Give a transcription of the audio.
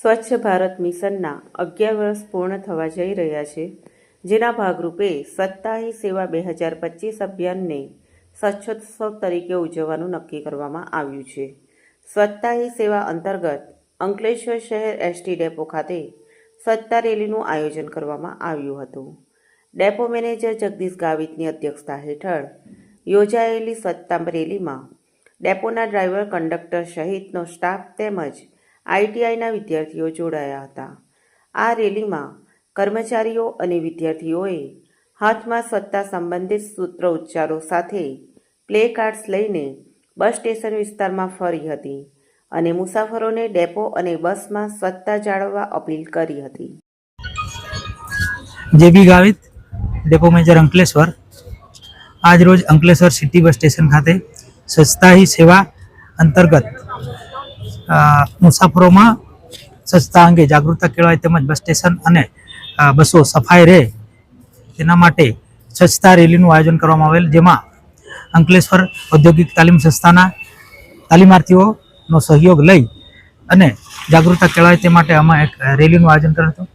સ્વચ્છ ભારત મિશનના અગિયાર વર્ષ પૂર્ણ થવા જઈ રહ્યા છે, જેના ભાગરૂપે સત્તાહી સેવા બે હજાર પચીસ અભિયાનને સ્વચ્છોત્સવ તરીકે ઉજવવાનું નક્કી કરવામાં આવ્યું છે. સ્વચ્છતાહી સેવા અંતર્ગત અંકલેશ્વર શહેર એસટી ડેપો ખાતે સત્તા રેલીનું આયોજન કરવામાં આવ્યું હતું. ડેપો મેનેજર જગદીશ ગાવિતની અધ્યક્ષતા હેઠળ યોજાયેલી સ્વચ્છતા રેલીમાં ડેપોના ડ્રાઈવર કંડક્ટર સહિતનો સ્ટાફ તેમજ આઈટીઆઈના વિદ્યાર્થીઓ જોડાયા હતા. આ રેલીમાં કર્મચારીઓ અને વિદ્યાર્થીઓએ હાથમાં સ્વચ્છતા સંબંધિત સૂત્ર ઉચ્ચારો સાથે પ્લે કાર્ડ્સ લઈને બસ સ્ટેશન વિસ્તારમાં ફરી હતી અને મુસાફરોને ડેપો અને બસમાં સ્વચ્છતા જાળવવા અપીલ કરી હતી. J B Gavit, depot major Ankleshwar. આજ રોજ અંકલેશ્વર સિટી બસ સ્ટેશન ખાતે સ્વચ્છતા સેવા અંતર્ગત મુસાફરોમાં સ્વચ્છતા અંગે જાગૃતતા કેળવાય તેમજ બસ સ્ટેશન અને બસો સફાઈ રહે તેના માટે સ્વચ્છતા રેલીનું આયોજન કરવામાં આવેલ, જેમાં અંકલેશ્વર ઔદ્યોગિક તાલીમ સંસ્થાના તાલીમાર્થીઓનો સહયોગ લઈ અને જાગૃતતા કેળવાય તે માટે અમે એક રેલીનું આયોજન કર્યું હતું.